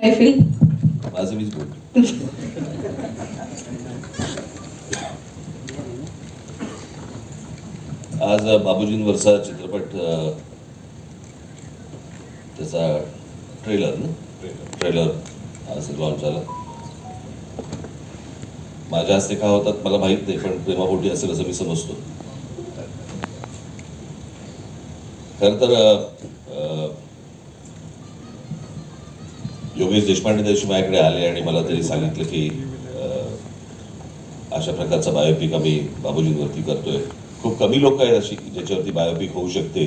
मैफिल माझं मीच बोल आज बाबूजींवरचा चित्रपट त्याचा ट्रेलर ना? ट्रेलर आज लॉन्च झाला. माझ्या हस्ते का होतात मला माहीत नाही पण प्रेमापोटी असेल असं मी समजतो. खर तर योगेश देशपांडे त्या दिवशी माझ्याकडे आले आणि मला त्यांनी सांगितलं की अशा प्रकारचा बायोपिक आम्ही बाबूजींवरती करतोय. खूप कमी लोक आहेत अशी ज्याच्यावरती बायोपिक होऊ शकते.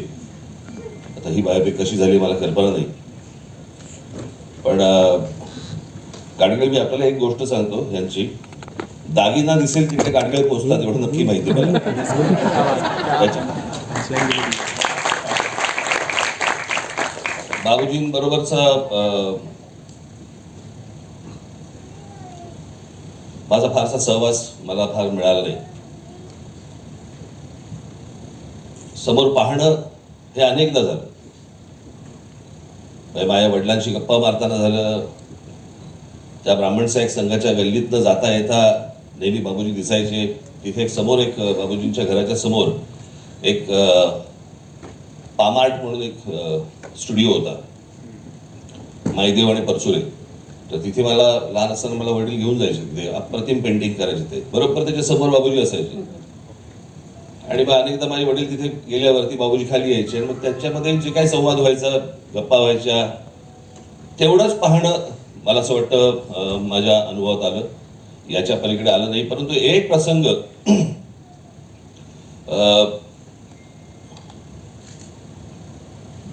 आता ही बायोपिक कशी झाली मला कल्पना नाही. पण अ, मी आपल्याला एक गोष्ट सांगतो यांची दागिना दिसेल तिकडे गाडगेळ पोचतात एवढं नक्की माहिती मला. बाबूजींबरोबरचा माझा फारसा सहवास मला फार मिळाला नाही. समोर पाहणं हे अनेकदा झालं. म्हणजे माझ्या वडिलांशी गप्पा मारताना झालं. त्या ब्राह्मण साहेब संघाच्या गल्लीतनं जाता येता नेहमी बाबूजी दिसायचे. तिथे एक समोर एक बाबूजींच्या घराच्या समोर एक पामार्ट म्हणून एक स्टुडिओ होता. माईदेव आणि परसुरे तर तिथे मला लहान असताना मला वडील घेऊन जायचे तिथे. अप्रतिम पेंटिंग करायचे ते. बरोबर त्याच्यासमोर बाबूजी असायचे. आणि मग अनेकदा माझे वडील तिथे गेल्यावरती बाबूजी खाली यायचे आणि मग त्याच्यामध्ये जे काही संवाद व्हायचा गप्पा व्हायच्या तेवढंच पाहणं मला असं वाटतं माझ्या अनुभवात आलं. याच्या पलीकडे आलं नाही परंतु एक प्रसंग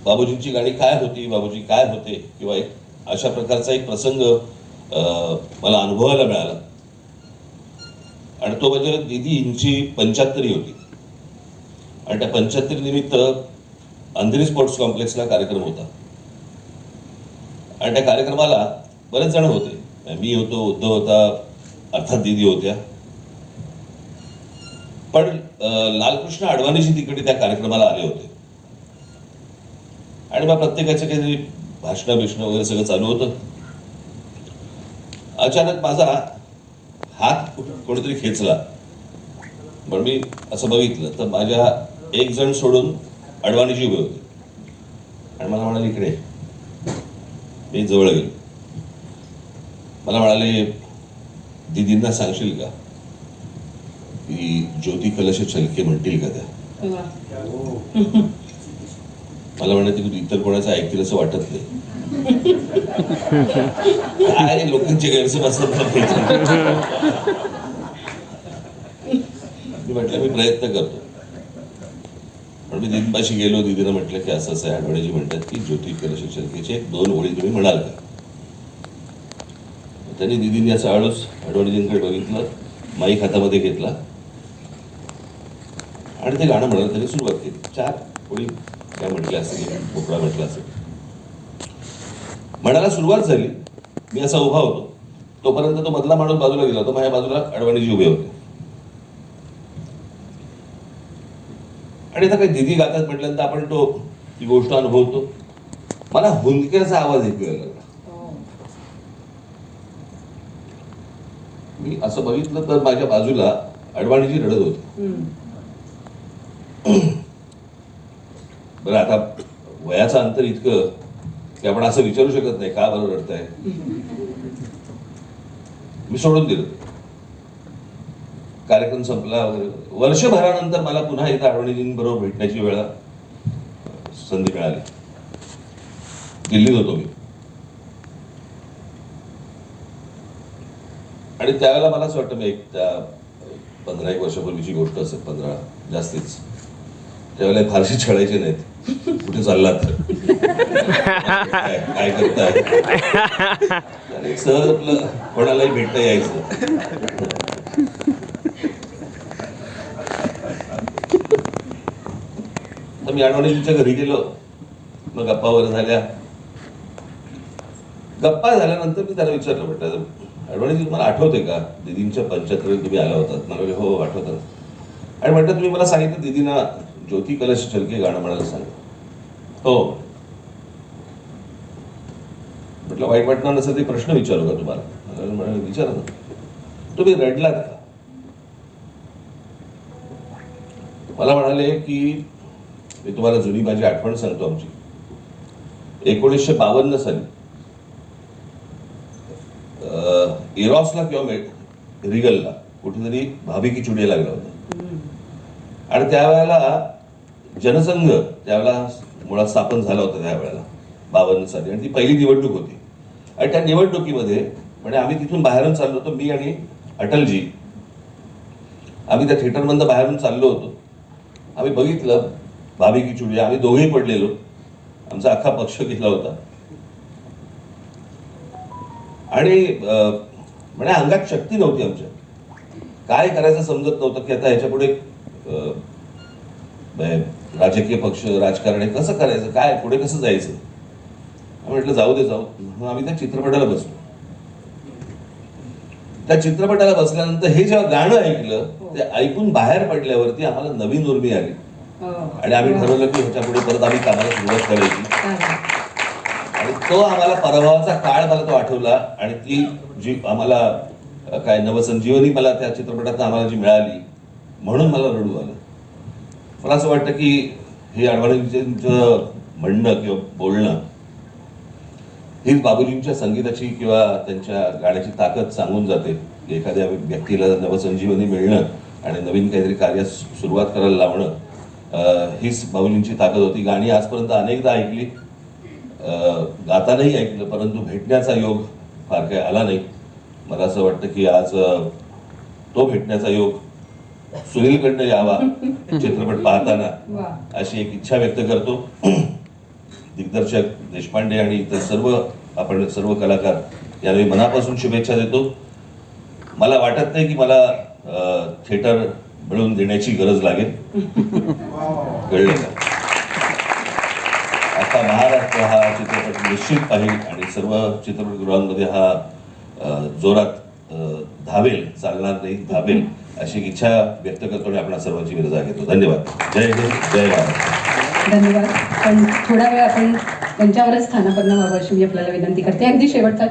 बाबूजींची गाणी काय होती बाबूजी काय होते किंवा एक अशा प्रकारचा एक प्रसंग मला अनुभवायला मिळाला. आणि तो म्हणजे दिदींची पंच्याहत्तरी होती. आणि त्या पंच्याहत्तरी निमित्त अंधेरी स्पोर्ट्स कॉम्प्लेक्सला कार्यक्रम होता. आणि त्या कार्यक्रमाला बरेच जण होते. मी होतो उद्धव होता अर्थात दिदी होत्या. पण लालकृष्ण अडवाणीजी तिकडे त्या कार्यक्रमाला आले होते. आणि मग प्रत्येकाच्या काहीतरी भाषणं बिषणं वगैरे सगळं चालू होतं. अचानक माझा हात कुठं- कोणीतरी खेचला. पण मी असं बघितलं तर माझ्या एक जण सोडून अडवाणीजी उभे होते. आणि मला म्हणाले इकडे ये." मी जवळ गेलो. मला म्हणाले दिदींना सांगशील का की ज्योती कलश छलके म्हणतील का त्या? वा. मला म्हणायचं की इतर कोणाचं ऐकतील असं वाटत नाही. काय लोकांचे गैरसमज असतात मी म्हटलं मी प्रयत्न करतो. पण मी दिदीपाशी गेलो दिदीनं म्हटलं की असं असं आठवडेजी म्हणतात की ज्योती कलश एक दोन ओळी तुम्ही म्हणाल का? त्यांनी दिदीने असं आळूस आठवडीजींकडे बघितलं माईक हातामध्ये घेतला. आणि ते गाणं म्हणायला त्यांनी सुरुवात केली. चार ओळी काय म्हटलं असेल? मोकळा म्हटलं असेल. म्हणायला सुरुवात झाली. मी असा उभा होतो. तोपर्यंत तो मधला माणूस बाजूला गेला होता. माझ्या बाजूला अडवाणीजी उभे होते. आणि आता काही दिदी गातात म्हटल्यानंतर आपण तो ती गोष्ट अनुभवतो. मला हुंदक्याचा आवाज ऐकू लागला मी असं बघितलं तर माझ्या बाजूला अडवाणीजी रडत होते. बरं आता वयाचं अंतर इतकं की आपण असं विचारू शकत नाही का बरं रडताय? मी सोडून दिलं. कार्यक्रम संपला वगैरे. वर्षभरानंतर मला पुन्हा एकदा आठवणीजींबरोबर भेटण्याची वेळा संधी मिळाली. दिल्लीत होतो मी. आणि त्यावेळेला मला असं वाटतं मी एक त्या पंधरा एक वर्षापूर्वीची गोष्ट असेल पंधरा जास्तीच. त्यावेळेला फारशी छळायची नाहीत. कुठे चाललात. काय काय करताय सहज आपलं कोणालाही भेटता यायचं. तर मी आठवणीच्या घरी गेलो. मग गप्पा वगैरे झाल्या. गप्पा झाल्यानंतर मी त्याला विचारलं म्हटलं अडवाणीजी तुम्हाला आठवते का? दिदींच्या पंच्याहत्तर तुम्ही आला होतात मला हो आठवतात. आणि म्हटलं तुम्ही मला सांगितलं दिदीना ज्योती कलश छलके गाणं म्हणायला सांग हो. म्हटलं वाईट वाटणार नसेल ते प्रश्न विचारू का तुम्हाला? विचारा ना. तुम्ही रडलात का? मला म्हणाले की मी तुम्हाला जुनी माझी आठवण सांगतो आमची. एकोणीसशे बावन्न साली इरॉसला किंवा मे- रिगलला कुठेतरी भाभिकी चुडिया लागला होता. आणि त्यावेळेला जनसंघ त्यावेळेला मुळात स्थापन झाला होता त्यावेळेला बावन्न साली आणि ती पहिली निवडणूक होती. आणि त्या निवडणुकीमध्ये म्हणजे आम्ही तिथून बाहेरून चाललो होतो मी आणि अटलजी. आम्ही त्या थिएटरमधनं बाहेरून चाललो होतो. आम्ही बघितलं भाभी की चुडिया आम्ही दोघेही पडलेलो. आमचा अख्खा पक्ष घेतला होता. आणि म्हणजे अंगात शक्ती नव्हती आमच्या काय करायचं समजत नव्हतं की आता ह्याच्या पुढे राजकीय पक्ष राजकारण हे कसं करायचं काय पुढे कसं जायचं? आम्ही म्हटलं जाऊ दे जाऊ. मग आम्ही त्या चित्रपटाला बसलो. त्या चित्रपटाला बसल्यानंतर हे जेव्हा गाणं ऐकलं ते ऐकून बाहेर पडल्यावरती आम्हाला नवीन उर्मी आली. आणि आम्ही ठरवलं की ह्याच्या पुढे परत आम्ही कामाला सुरुवात करायची. आणि तो आम्हाला पराभवाचा काळ मला तो आठवला आणि ती जी आम्हाला काय नवसंजीवनी मला त्या चित्रपटात आम्हाला जी मिळाली म्हणून मला रडू आलं. मला असं वाटतं की हे अडवाणींचं म्हणणं किंवा बोलणं हीच बाबूजींच्या संगीताची किंवा त्यांच्या गाण्याची ताकद सांगून जाते. की एखाद्या व्यक्तीला नवसंजीवनी मिळणं आणि नवीन काहीतरी कार्यास सुरुवात करायला लावणं हीच बाबूजींची ताकद होती. गाणी आजपर्यंत अनेकदा ऐकली. गातानाही ऐकलं परंतु भेटण्याचा योग फार काही आला नाही. मला असं वाटतं की आज तो भेटण्याचा योग सुनीलकडनं यावा चित्रपट पाहताना अशी एक इच्छा व्यक्त करतो. दिग्दर्शक देशपांडे आणि इतर सर्व आपण सर्व कलाकार यावेळी मनापासून शुभेच्छा देतो. मला वाटत नाही की मला थिएटर मिळवून देण्याची गरज लागेल. कळलं का? आता महाराष्ट्र हा चित्रपट निश्चित पाहिजे आणि सर्व चित्रपटगृहांमध्ये हा जोरात धावेल चालणार नाही धावेल. अशी इच्छा व्यक्त करतो आणि आपण सर्वांची विरजा घेतो. धन्यवाद. जय हिंद जय महाराष्ट्र धन्यवाद. पण थोडा वेळ आपण त्यांच्यावरच स्थानापन्न व्हावं अशी मी आपल्याला विनंती करते. अगदी शेवटचा